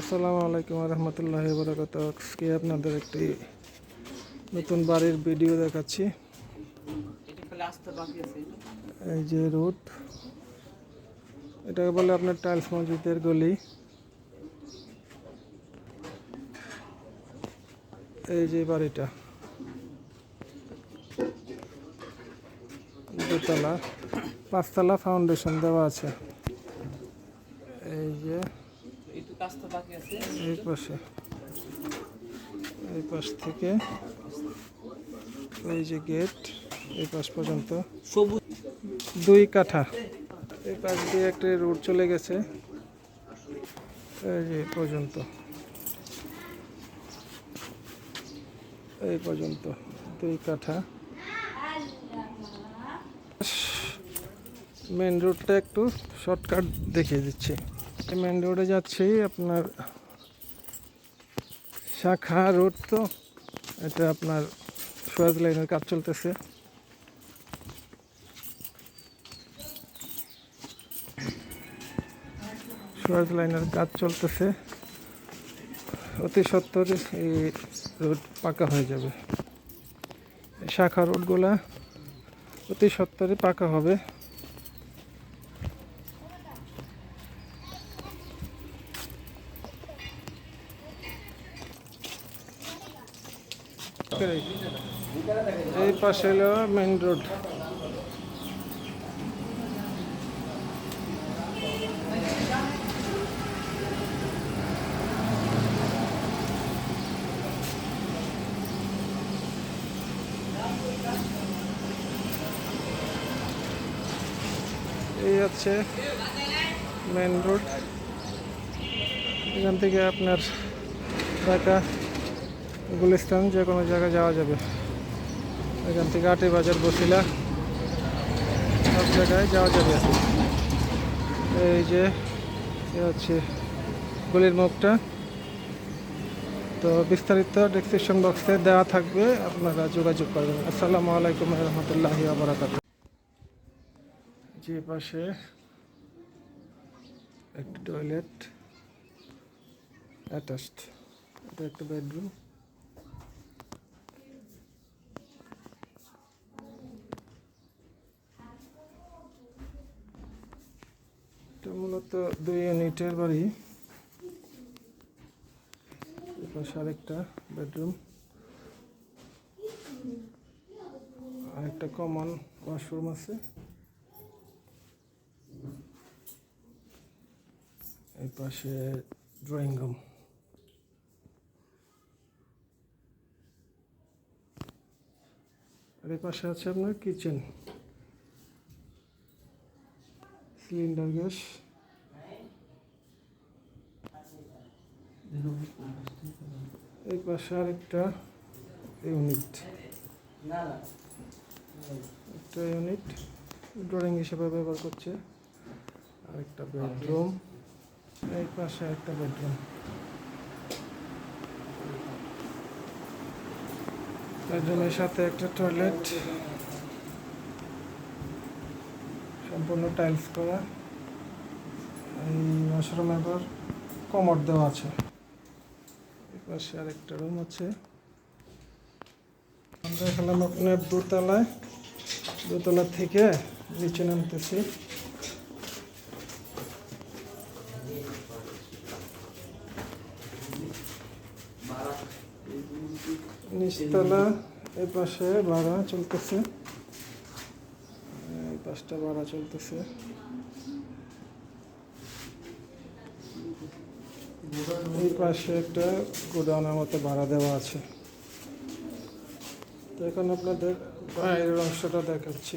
আসসালামু আলাইকুম রহমতুল্লাহ বরকত আজকে আপনাদের একটি নতুন বাড়ির ভিডিও দেখাচ্ছি। এই যে রুট এটাকে বলে আপনার টাইলস মসজিদের গলি। এই যে বাড়িটা, দোতলা, পাঁচতলা ফাউন্ডেশন দেওয়া আছে। এই যে বাকি আছে। এই পাশে। এই পাশ থেকে এই যে গেট এই পাশ পর্যন্ত। সবুজ। দুই কাঠা। এই পাশ দিয়ে একটা রোড চলে গেছে। এই যে পর্যন্ত। এই পর্যন্ত। দুই কাঠা। মেন রোডটা একটু শর্টকাট দেখিয়ে দিচ্ছি। মেন রোডে যাচ্ছি, আপনার শাখা রোড তো, এটা আপনার সোয়াজ লাইনের কাজ চলতেছে। সোয়াজ লাইনের কাজ চলতেছে। অতি সত্তর এই রোড পাকা হয়ে যাবে। শাখা রোডগুলা অতি সত্তরে পাকা হবে। এই পাশে হলো মেইন রোড এই হচ্ছে মেন রোড এখান থেকে আপনার ঢাকা গুলিস্তান, যে কোনো জায়গায় যাওয়া যাবে। এখান থেকে আটে বাজার, বসিলা। সব জায়গায় যাওয়া যাবে। এই যে হচ্ছে গলির মুখটা। তো বিস্তারিত ডিসক্রিপশন বক্সে দেওয়া থাকবে, আপনারা যোগাযোগ করবেন। আসসালামু আলাইকুম রহমতুল্লাহ আবরাকাত যে পাশে একটি টয়লেট অ্যাটাচড এটা একটা বেডরুম মূলত দুই ইউনিটের বাড়ি। এ পাশে আরেকটা বেডরুম। আরেকটা কমন ওয়াশরুম আছে। এই পাশে ড্রয়িং রুম। আর এই পাশে আছে আপনার কিচেন। Cylinder gas. এই পাশে আরেকটা ইউনিট একটা ইউনিট ড্রয়িং হিসেবে ব্যবহার করছে। আরেকটা বেডরুম এই পাশে একটা বেডরুম বেডরুমের সাথে একটা টয়লেট সম্পূর্ণ টাইলস করা। এই ওয়াশরুমের পর কমর দেওয়া আছে। পাশে আরেকটা রুম আছে। আমরা এখানে আপনার দোতলায়, দোতলা থেকে নিচে নামতেছি। নিচতলা এই পাশে ভাড়া চলতেছে। এই পাশটা ভাড়া চলতেছে। এই পাশে একটা গোডাউনের মতো ভাড়া দেওয়া আছে। তো এখন আপনাদের বাইরের অংশটা দেখাচ্ছি।